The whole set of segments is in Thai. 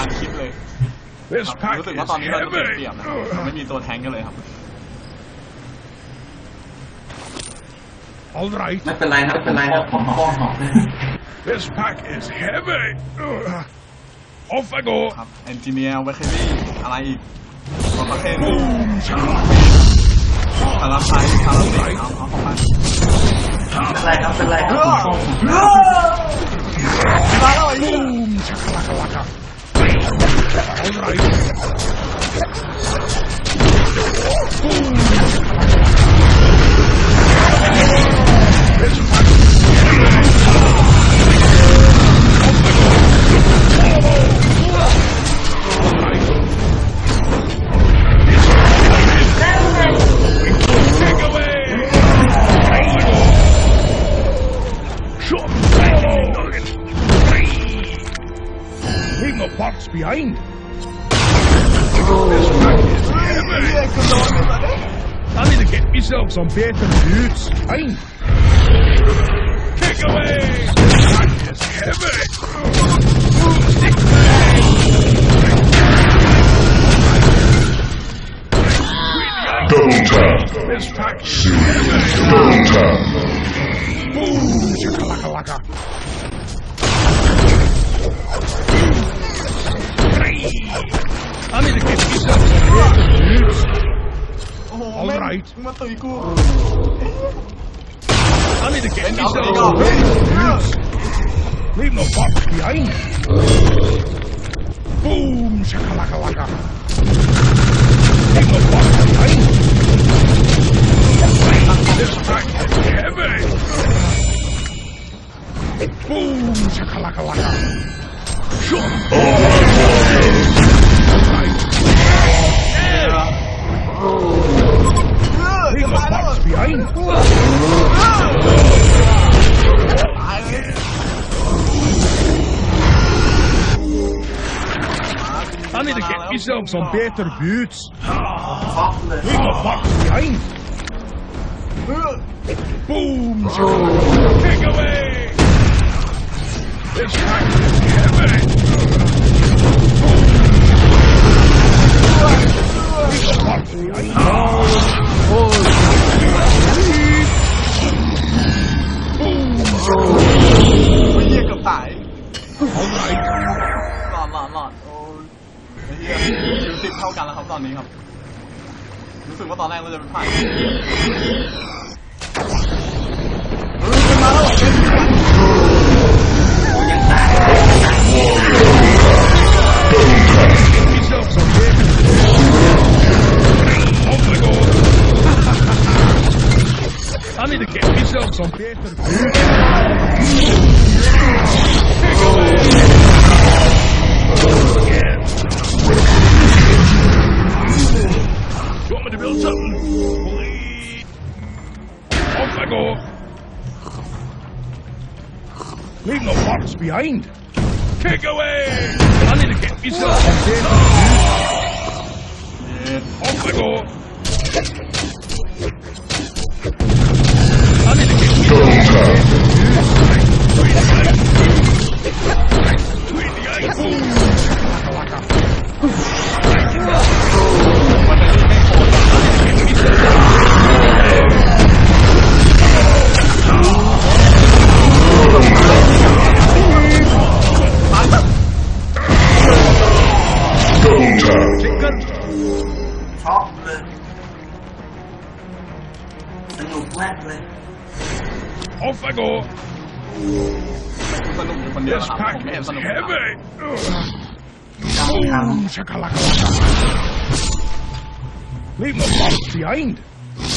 าคิดเลยครับรู้สึกว่าตอนนี้เราจะเปลียเทียบนะครับเราไม่มีตัวแทงกันเลยครับไม่เป็นไรครับไม่เป็นไรครับผมพ่อหอก This pack is heavy. Off I go. ครับเอ t จิเนีย a ์ w วอะไรอีกประเภทคาราไซคาราไซเอาเอาเข้าไปเป็นไรครับเป็นไรครับมาแล้วไอ้นี่ All right. Boom. Miss Pack. Delta. Boom! Shakalaka Kami nagkikisa sa Oh, All man. right. Matay ko. Kami nagkikisa. Leave no box behind. Boom! Shakalaka-laka. Leave no box behind. distracted, heavy! Boom, Ik Oh! I need to get myself some better boots. Leave the behind! Boom! Take away! This act behind. Kick away! I need to get myself. Oh. Off I go. I need to get myself. the the behind.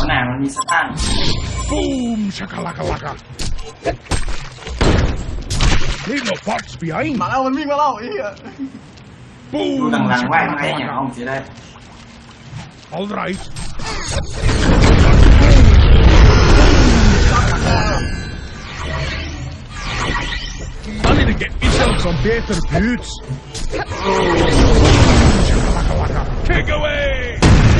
One arrow needs Boom! Shakalaka Leave no parts behind. มาแล้วมันวิ่งมาแล้วไอ้เหี้ยดู nou, nou, Boom! หลังๆไว้มันเป็นอย่าง All right. I need to get myself some better boots. take Kick away!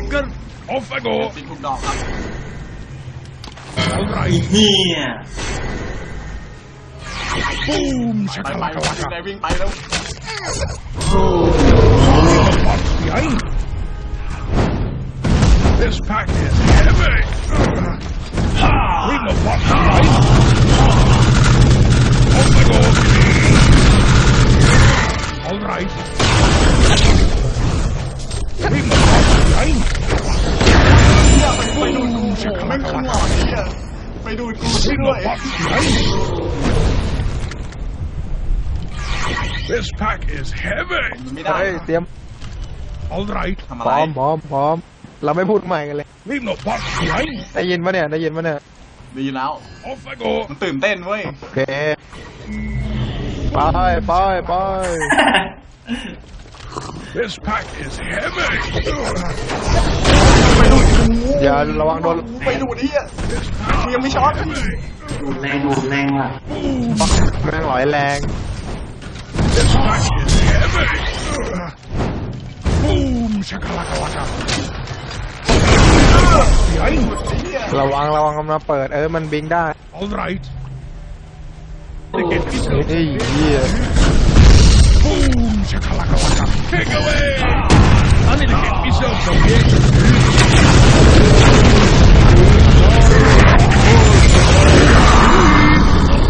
Lincoln, off I go. All right. Yeah. Boom! Shaka laka This pack is heavy. Read the box behind. heaven ไม่ได้เฮ้ยเตรียม all right อะพไรร้อมพร้อมพร้อมเราไม่พูดใหม่กันเลย l ี a หน no part ได้ยินปะเนี่ย ได้ยินปะเนี่ยดีแล้ว มันตื่นเต้นเว้ย โอเคไปไปไป this pack is heavy อย่าระวังโดน ไปดูดิยังไม่ช็อต h e a ดูแรงดูแรงอ่ะแรงหลอยแรง this pack is Boom! Shakalaka. ระวังระวังมันมาเปิดเออมันบินได้ All right. The gate is เฮ้ย open. เหี้ย Boom! Shakalaka. Take away. Only the gate is open. Yeah.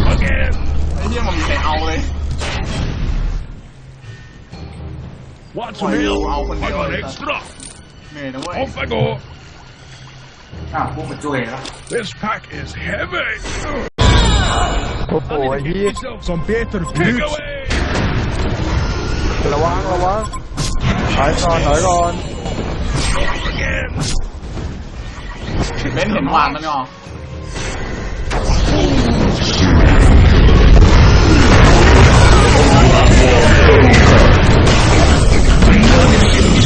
ไอ้เนี่ยมันมีแต่เอาเลย What's hell? meal? got extra! Man, Off I go! Ah, what a joy, This pack is heavy! Oh, boy, I some better food. ระวังระวังถอยก่อนถอยก่อนเบนเห็นหวานมันเหรอ Oh,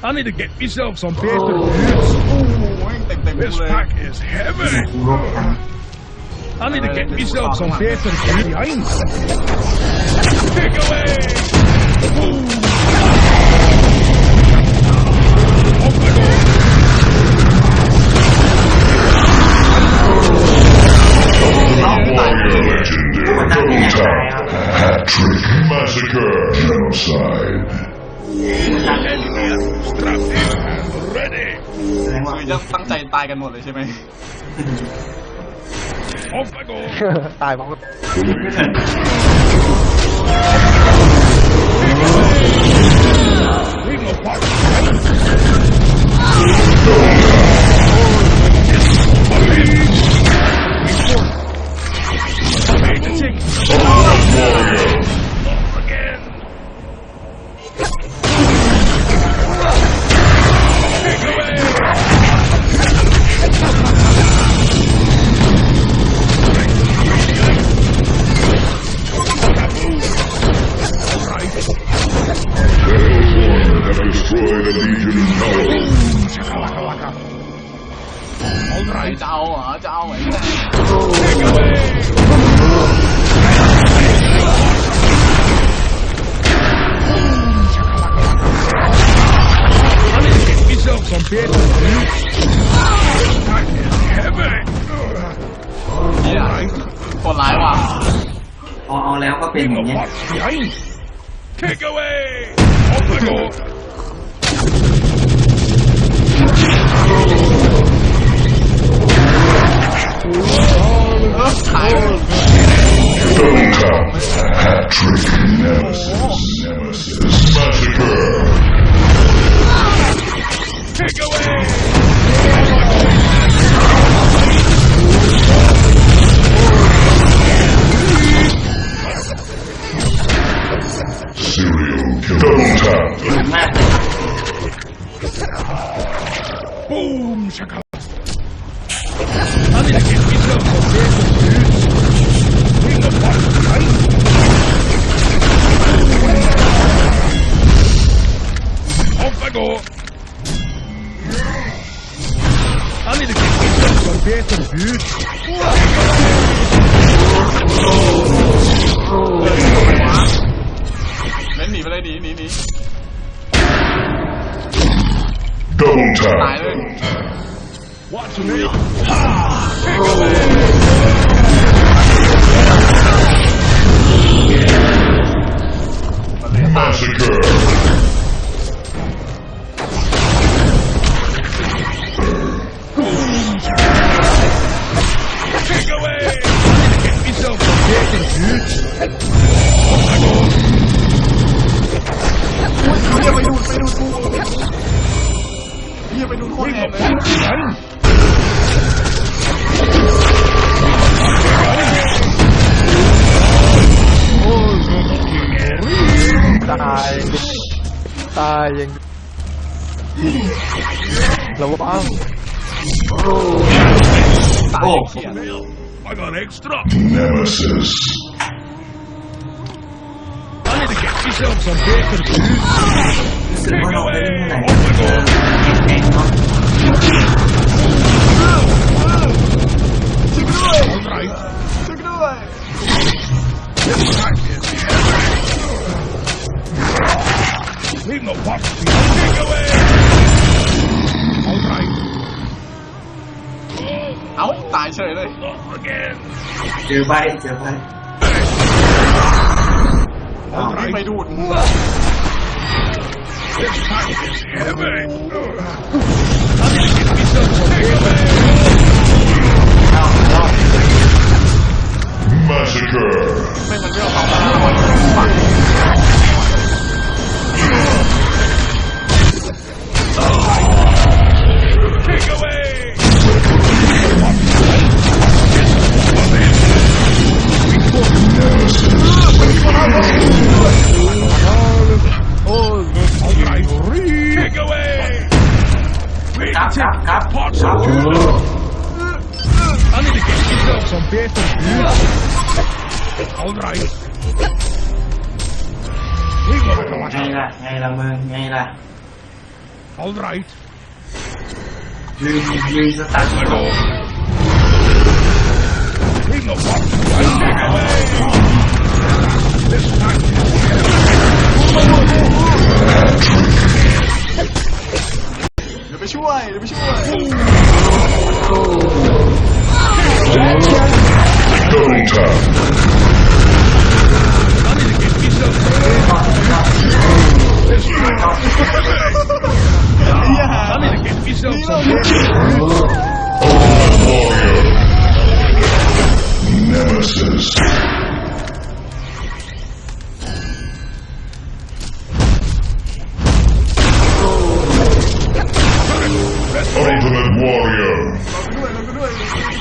I need to get myself some paper. boots. This pack is heavy. I need to get myself some paper. boots. Take away! แสดงว่าคือจะตั้งใจตายกันหมดเลยใช่ไหมตายมั้ง Raja away. Dạ. Ờ, ờ, Take away! Yourself some bit. Yeah. คนร้ายว่ะพอเอาแล้วก็เป็นอย่างเงี้ย Take away! Open the door! Dạ. I'm tired. Double tap. Hat trick. Nemesis. Nemesis. Massacre. 啊！massacre！快，各位，赶紧别进去！哎ตายตายยังระวังโอ้ตายเขีย I got extra. Nemesis. I need to get myself some bacon. Take away. Oh my god. ด้วยช่วยด้วยนี่มาวัดทิ้งเอาไว้เอาไรเอาตายเฉยเลยเจอไปเจอไปเอาไรไปดูดมั่วเอาไร Maker。为什么要防守？ไงละมึงไงล่ะ All right ลืมลืมสตาร์ทโลย r i เดี๋ยไปช่วยเดี๋ยไปช่วย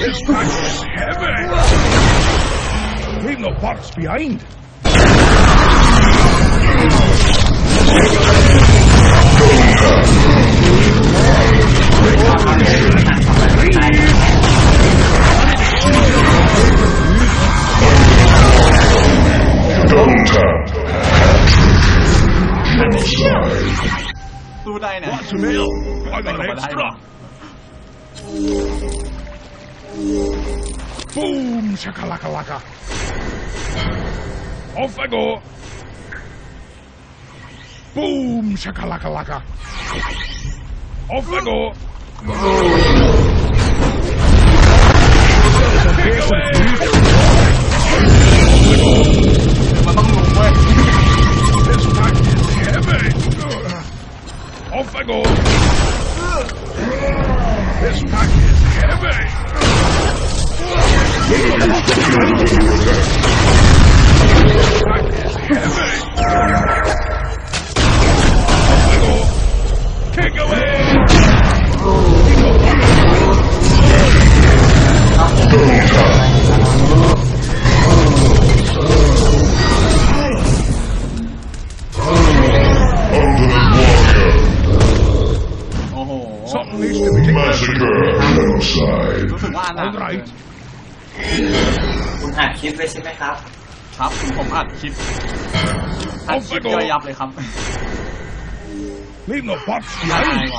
This Leave no parts behind. Genocide. What's a meal? I got extra. Boom, chacalaca-laca. Ao fogo. Pum, chacalaca-laca. Ao fogo. Off I go! This package Take away! หนคุณอัดคลิปไว้ใช่ไหมครับครับผมอัดคลิปอัดคลิปย่อับเลยครับ Leave no box ย behind.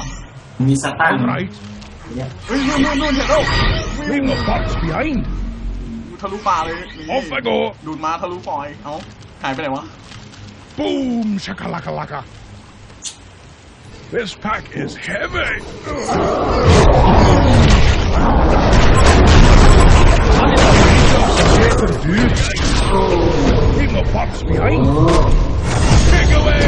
มีสตาน์ l l right. เนี่ยนู่นน่นนู่นเห็นแ่้น Leave no box behind. ทะลุป่าเลย Off I go. ดูดมาทะลุฟอยเอ้าหายไปไหนวะ Boom ักลักลัก a This pack is heavy. Get him, dude. King of Pops behind. Take away.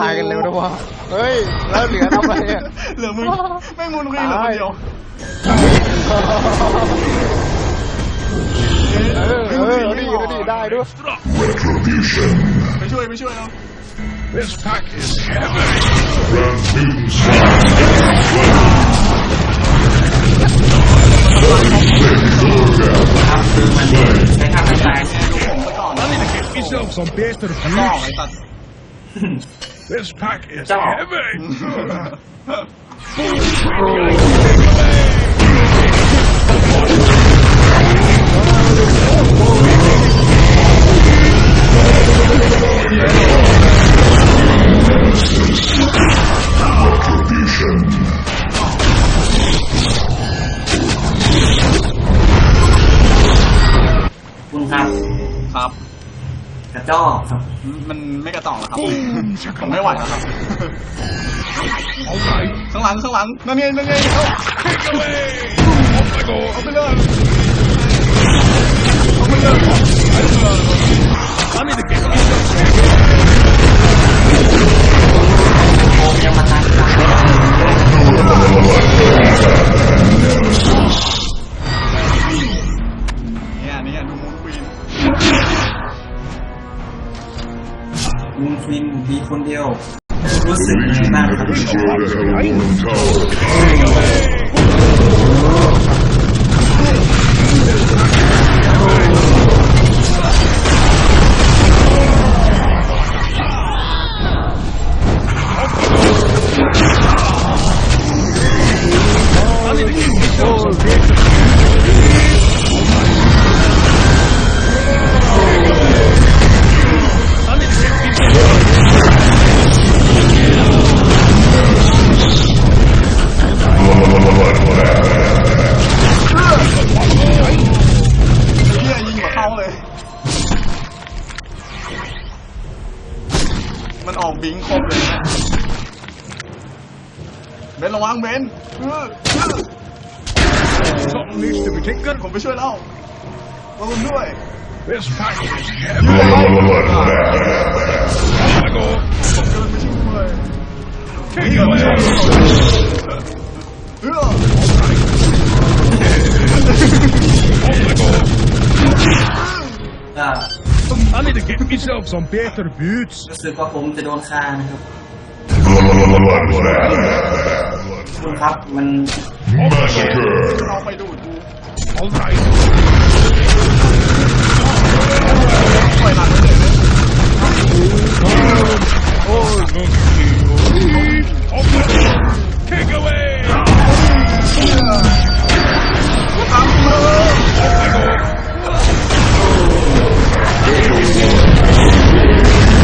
ตายกันเร็วด้วยวเฮ้ยแล้วเหลือทำไมรนี่ยเหลือมึงไม่มุนคุยเหลือคนเดียวเออ Retribution. This pack is heavy. Round two, This pack is heavy. คุณครับครับกระจอกครับมันไม่กระต่องแล้วครับผมไม่ไหวแล้วครับข้างหลังข้างหลังนั่นไงนั่นไงเขาเอาไปเลยเอาไปเลยเ e าไปเลย g เนี่ยเนี่ยดูมูนควีนมูนควีนดีคนเดียวรู้สึกยังไงบ้างครับ Destroy the Hellborn Tower. มันออกบิงครบเลยนะเบนระวังเบนสออนีอ s o m e ิเทคเกิลผมไปช่วยเล่าเราคุณด้วย This e y a e ไปช่วย take h อ่า I need to get myself some better boots รู้สึกว่าผมจะโดนฆ่านะครับคุณครับมัน Massacre เราไปดูดูเอาไรปล่อยห้ังเลยโอ้ยโอ้ยโอ้ย t โอ้โ w a โอ้ัโอ้ย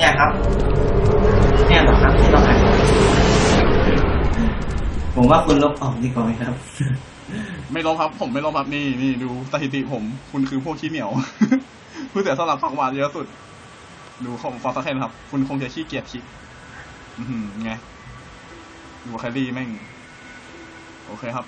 เนี่ยครับ เนี่ยหรอครับที่เราง่านผมว่าคุณลบออกดีกว่าไหมครับ ไม่ลบครับ ผมไม่ลบครับนี่นี่ดูสถิติผมคุณคือพวกขี้เหนียวผู้เสียสละฝักหวานเยอะสุด ดูของฟอสเคนครับ คุณคงจะขี้เกียจคิดไงดูแคลรี่แม่ง โอเคครับ